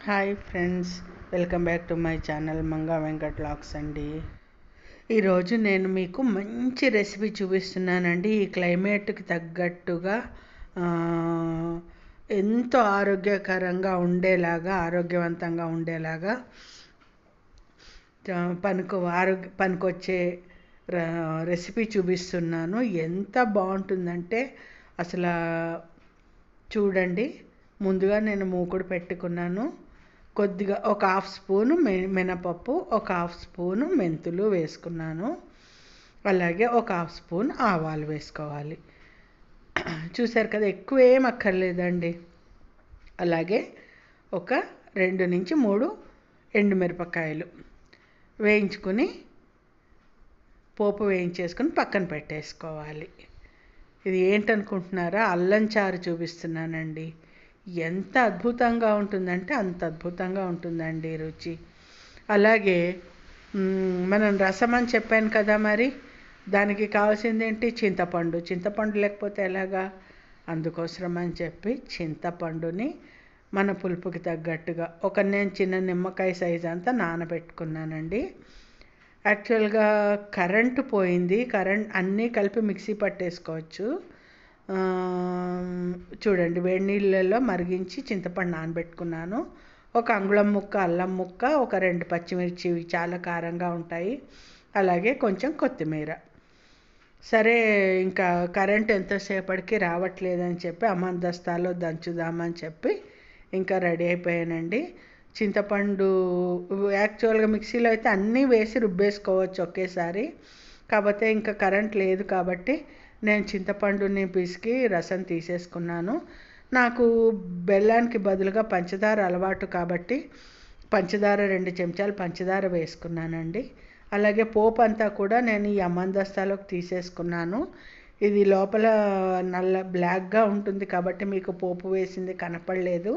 Hi friends welcome back to my channel Manga Venkat lakhs అండి. ఈరోజు నేను మీకు మంచి రెసిపీ చూపిస్తున్నానండి. ఈ క్లైమేట్కి తగ్గట్టుగా ఎంతో ఆరోగ్యకరంగా ఉండేలాగా ఆరోగ్యవంతంగా ఉండేలాగా ఆ, పనికి ఆరోగ్య పనికొచ్చే రెసిపీ చూపిస్తున్నాను. ఎంత బాగుంటుందంటే అసలు చూడండి. ముందుగా నేను మూకుడు పెట్టుకున్నాను. కొద్దిగా ఒక హాఫ్ స్పూను మినపప్పు ఒక హాఫ్ స్పూను మెంతులు వేసుకున్నాను. అలాగే ఒక హాఫ్ స్పూన్ ఆవాలు వేసుకోవాలి. చూసారు కదా ఎక్కువ ఏం అక్కర్లేదండి. అలాగే ఒక రెండు నుంచి మూడు ఎండుమిరపకాయలు వేయించుకుని పోపు వేయించేసుకుని పక్కన పెట్టేసుకోవాలి. ఇది ఏంటనుకుంటున్నారా? అల్లం చారు చూపిస్తున్నానండి. ఎంత అద్భుతంగా ఉంటుందంటే అంత అద్భుతంగా ఉంటుందండి రుచి. అలాగే మనం రసం అని చెప్పాను కదా మరి దానికి కావాల్సింది ఏంటి చింతపండు. చింతపండు లేకపోతే ఎలాగా? అందుకోసం అని చెప్పి చింతపండుని మన పులుపుకి తగ్గట్టుగా ఒక నేను చిన్న నిమ్మకాయ సైజ్ అంతా నానబెట్టుకున్నానండి. యాక్చువల్గా కరెంటు పోయింది. కరెంట్ అన్నీ కలిపి మిక్సీ పట్టేసుకోవచ్చు. చూడండి వేడి నీళ్ళల్లో మరిగించి చింతపండు నానబెట్టుకున్నాను. ఒక అంగుళం ముక్క అల్లం ముక్క ఒక రెండు పచ్చిమిర్చి చాలా కారంగా ఉంటాయి. అలాగే కొంచెం కొత్తిమీర. సరే ఇంకా కరెంట్ ఎంతసేపటికి రావట్లేదని చెప్పి అమందస్తాలో దంచుదామని చెప్పి ఇంకా రెడీ అయిపోయానండి. చింతపండు యాక్చువల్గా మిక్సీలో అయితే అన్నీ వేసి రుబ్బేసుకోవచ్చు ఒకేసారి. కాకపోతే ఇంకా కరెంట్ లేదు కాబట్టి నేను చింతపండుని పిసికి రసం తీసేసుకున్నాను. నాకు బెల్లానికి బదులుగా పంచదార అలవాటు కాబట్టి పంచదార రెండు చెంచాలు పంచదార వేసుకున్నానండి. అలాగే పోపు అంతా కూడా నేను ఈ అమందస్తాలోకి తీసేసుకున్నాను. ఇది లోపల నల్ల బ్లాక్గా ఉంటుంది కాబట్టి మీకు పోపు వేసింది కనపడలేదు.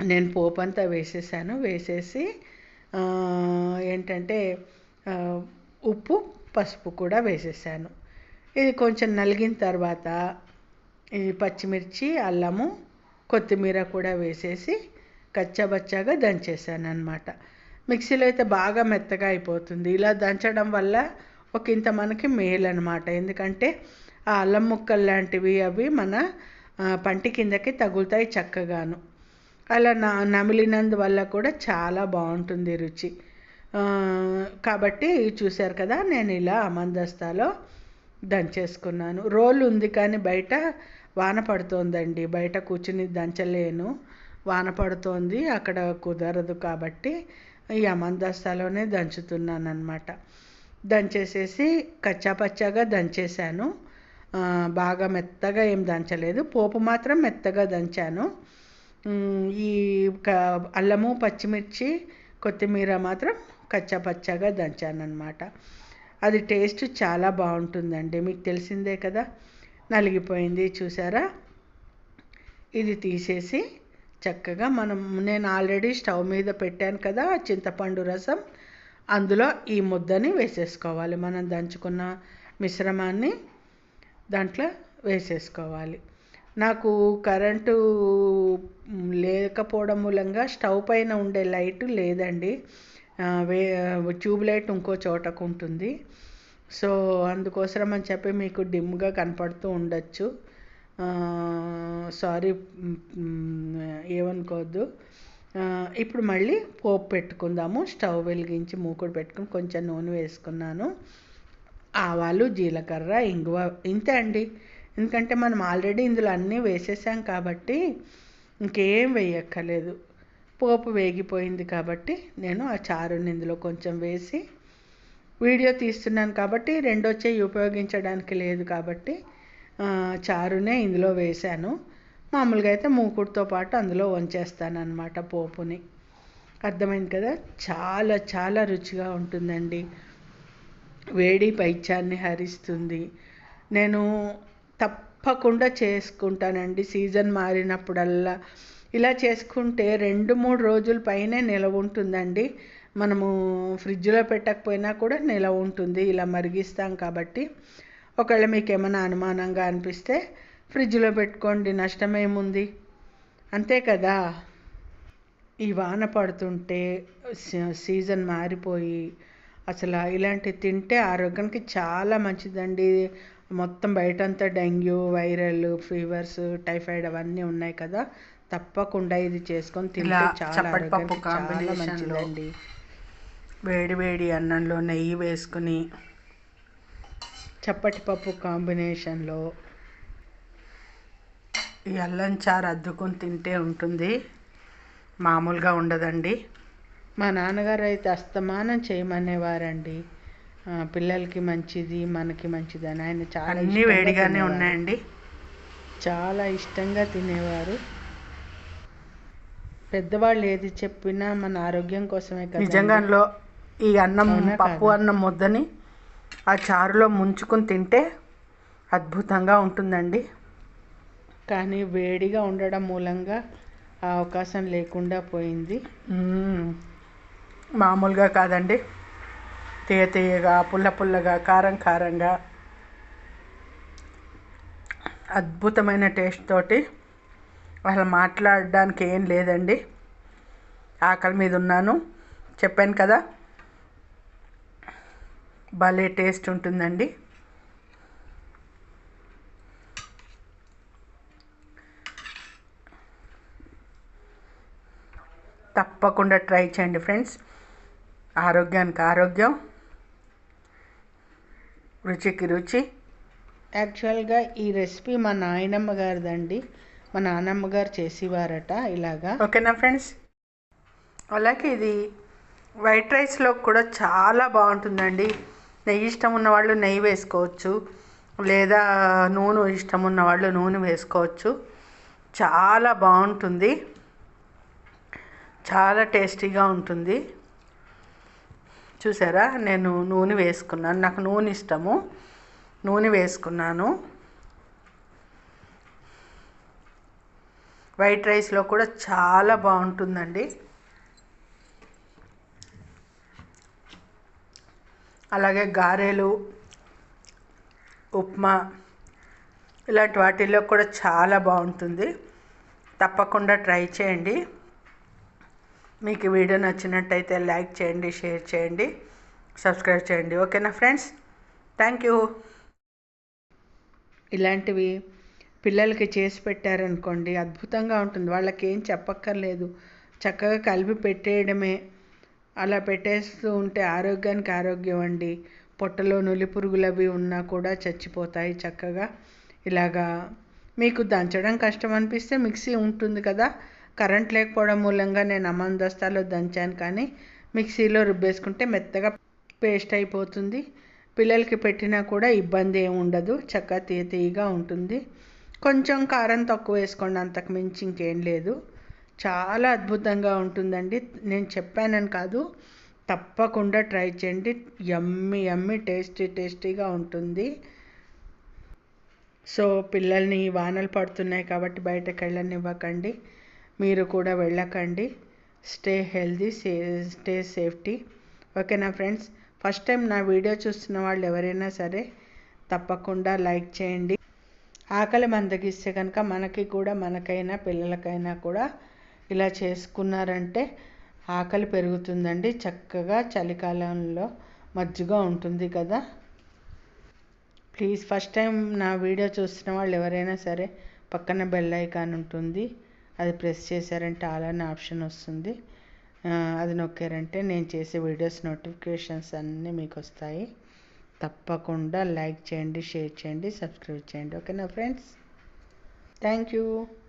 నేను పోపు అంతా వేసేసాను. వేసేసి ఏంటంటే ఉప్పు పసుపు కూడా వేసేసాను. ఇది కొంచెం నలిగిన తర్వాత ఈ పచ్చిమిర్చి అల్లము కొత్తిమీర కూడా వేసేసి కచ్చాబచ్చాగా దంచేసాను అనమాట మిక్సీలో అయితే బాగా మెత్తగా అయిపోతుంది. ఇలా దంచడం వల్ల ఒక ఇంత మనకి మేలు అనమాట ఎందుకంటే ఆ అల్లం ముక్కలు లాంటివి అవి మన పంటి కిందకి తగులుతాయి చక్కగాను. అలా నా నమిలినందువల్ల కూడా చాలా బాగుంటుంది రుచి. కాబట్టి చూశారు కదా నేను ఇలా అమందస్తాలో దంచేసుకున్నాను. రోల్ ఉంది కానీ బయట వాన పడుతోందండి. బయట కూర్చుని దంచలేను. వాన పడుతోంది. అక్కడ కుదరదు కాబట్టి ఈ అమందస్తాలోనే దంచుతున్నాను అనమాట దంచేసేసి కచ్చాపచ్చాగా దంచేసాను బాగా మెత్తగా ఏం దంచలేదు. పోపు మాత్రం మెత్తగా దంచాను. ఈ క- అల్లము పచ్చిమిర్చి కొత్తిమీర మాత్రం కచ్చాపచ్చాగా దంచానమాట అది టేస్ట్ చాలా బాగుంటుందండి. మీకు తెలిసిందే కదా? నలిగిపోయింది చూసారా? ఇది తీసేసి చక్కగా మనం నేను ఆల్రెడీ స్టవ్ మీద పెట్టాను కదా చింతపండు రసం. అందులో ఈ ముద్దని వేసేసుకోవాలి. మనం దంచుకున్న మిశ్రమాన్ని దాంట్లో వేసేసుకోవాలి. నాకు కరెంటు లేకపోవడం మూలంగా స్టవ్ పైన ఉండే లైట్ లేదండి. వే ట్యూబ్ లైట్ ఇంకో చోటకు ఉంటుంది. సో అందుకోసం అని చెప్పి మీకు డిమ్గా కనపడుతూ ఉండొచ్చు. సారీ ఏమనుకోవద్దు. ఇప్పుడు మళ్ళీ పోపు పెట్టుకుందాము. స్టవ్ వెలిగించి మూకుడు పెట్టుకుని కొంచెం నూనె వేసుకున్నాను. ఆవాలు జీలకర్ర ఇంగువ ఇంతే అండి. ఎందుకంటే మనం ఆల్రెడీ ఇందులో అన్నీ వేసేసాం కాబట్టి ఇంకేం వేయక్కర్లేదు. పోపు వేగిపోయింది కాబట్టి నేను ఆ చారుని ఇందులో కొంచెం వేసి వీడియో తీస్తున్నాను కాబట్టి రెండో చెయ్యి ఉపయోగించడానికి లేదు కాబట్టి చారునే ఇందులో వేశాను. మామూలుగా అయితే మూకుడుతో పాటు అందులో వంచేస్తాను పోపుని. అర్థమైంది కదా? చాలా చాలా రుచిగా ఉంటుందండి. వేడి పైత్యాన్ని హరిస్తుంది. నేను తప్పకుండా చేసుకుంటానండి. సీజన్ మారినప్పుడల్లా ఇలా చేసుకుంటే రెండు మూడు రోజుల పైనే నిలవ ఉంటుందండి. మనము ఫ్రిడ్జ్లో పెట్టకపోయినా కూడా నిలవ ఉంటుంది. ఇలా మరిగిస్తాం కాబట్టి. ఒకవేళ మీకు ఏమైనా అనుమానంగా అనిపిస్తే ఫ్రిడ్జ్లో పెట్టుకోండి. నష్టమేముంది? అంతే కదా? ఈ వాన పడుతుంటే సీజన్ మారిపోయి అసలు ఇలాంటివి తింటే ఆరోగ్యానికి చాలా మంచిదండి. మొత్తం బయటంతా డెంగ్యూ వైరల్ ఫీవర్స్ టైఫాయిడ్ అవన్నీ ఉన్నాయి కదా. తప్పకుండా ఇది చేసుకొని తింటే చాలా ఆరోగ్యానికి చాలా మంచిదండి. వేడి వేడి అన్నంలో నెయ్యి వేసుకుని చప్పటి పప్పు కాంబినేషన్లో ఈ అల్లం చారు అద్దుకొని తింటే ఉంటుంది. మామూలుగా ఉండదండి. మా నాన్నగారు అయితే అస్తమానం చేయమనేవారండి. పిల్లలకి మంచిది మనకి మంచిది అని ఆయన చాలా అన్నీ వేడిగానే. ఉన్నాయండి చాలా ఇష్టంగా తినేవారు పెద్దవాళ్ళు ఏది చెప్పినా మన ఆరోగ్యం కోసమే కదా నిజంగాలో ఈ అన్నం పప్పు? అన్నం ముద్దని ఆ చారులో ముంచుకొని తింటే అద్భుతంగా ఉంటుందండి కానీ వేడిగా ఉండడం మూలంగా ఆ అవకాశం లేకుండా పోయింది మ్మ్. మామూలుగా కాదండి తీయ తీయగా పుల్ల పుల్లగా కారం కారంగా. అద్భుతమైన టేస్ట్ తోటి అసలు మాట్లాడడానికి ఏం లేదండి. ఆకలి మీద ఉన్నాను. చెప్పాను కదా భలే టేస్ట్ ఉంటుందండి. తప్పకుండా ట్రై చేయండి ఫ్రెండ్స్. ఆరోగ్యానికి ఆరోగ్యం. రుచికి రుచి యాక్చువల్గా ఈ రెసిపీ మా నాయనమ్మ గారిదండి. మా నాన్నమ్మ గారు చేసేవారట ఇలాగా. ఓకేనా ఫ్రెండ్స్? అలాగే ఇది వైట్ రైస్లో కూడా చాలా బాగుంటుందండి. నెయ్యి ఇష్టం ఉన్న వాళ్ళు నెయ్యి వేసుకోవచ్చు. లేదా నూనె ఇష్టం ఉన్న వాళ్ళు నూనె వేసుకోవచ్చు. చాలా బాగుంటుంది. చాలా టేస్టీగా ఉంటుంది. చూసారా? నేను నూనె వేసుకున్నాను. నాకు నూనె ఇష్టము. నూనె వేసుకున్నాను. వైట్ రైస్లో కూడా చాలా బాగుంటుందండి. అలాగే గారెలు ఉప్మా ఇలాంటి వాటిల్లో కూడా చాలా బాగుంటుంది. తప్పకుండా ట్రై చేయండి. మీకు వీడియో నచ్చినట్టయితే లైక్ చేయండి షేర్ చేయండి సబ్స్క్రైబ్ చేయండి. ఓకేనా ఫ్రెండ్స్? Thank you. ఇలాంటివి పిల్లలకి చేసి పెట్టారనుకోండి అద్భుతంగా ఉంటుంది. వాళ్ళకి ఏం చెప్పక్కర్లేదు. చక్కగా కలిపి పెట్టేయడమే. అలా పెట్టేస్తూ ఉంటే ఆరోగ్యానికి ఆరోగ్యం అండి. పొట్టలో నులి పురుగులు అవి ఉన్నా కూడా చచ్చిపోతాయి చక్కగా. ఇలాగా మీకు దంచడం కష్టం అనిపిస్తే మిక్సీ ఉంటుంది కదా కరెంట్ లేకపోవడం మూలంగా నేను అమందస్తాలో దంచాను కానీ మిక్సీలో రుబ్బేసుకుంటే మెత్తగా పేస్ట్ అయిపోతుంది. పిల్లలకి పెట్టినా కూడా ఇబ్బంది ఏమి ఉండదు. చక్కగా తీయ తీయగా ఉంటుంది. కొంచెం కారం తక్కువ వేసుకోండి. అంతకు మించి ఇంకేం లేదు. చాలా అద్భుతంగా ఉంటుందండి. నేను చెప్పానని కాదు. తప్పకుండా ట్రై చేయండి. యమ్మీ యమ్మీ టేస్టీ టేస్టీగా ఉంటుంది. సో పిల్లల్ని వానలు పడుతున్నాయి కాబట్టి బయటకు వెళ్ళనివ్వకండి. మీరు కూడా వెళ్ళకండి. Stay healthy say stay safety. ఓకేనా ఫ్రెండ్స్ ఫస్ట్ టైం నా వీడియో చూస్తున్న వాళ్ళు ఎవరైనా సరే తప్పకుండా లైక్ చేయండి. ఆకలి మందగిస్తే కనుక మనకి కూడా మనకైనా పిల్లలకైనా కూడా ఇలా చేసుకున్నారంటే ఆకలి పెరుగుతుందండి. చక్కగా చలికాలంలో మజ్జిగా ఉంటుంది కదా. ప్లీజ్ ఫస్ట్ టైం నా వీడియో చూస్తున్న వాళ్ళు ఎవరైనా సరే పక్కన బెల్ ఐకాన్ ఉంటుంది. అది ప్రెస్ చేశారంటే ఆల్ అనే ఆప్షన్ వస్తుంది. అది నొక్కారంటే నేను చేసే వీడియోస్ నోటిఫికేషన్స్ అన్నీ మీకు వస్తాయి తప్పకుండా లైక్ చేయండి షేర్ చేయండి సబ్స్క్రైబ్ చేయండి. ఓకేనా ఫ్రెండ్స్? Thank you.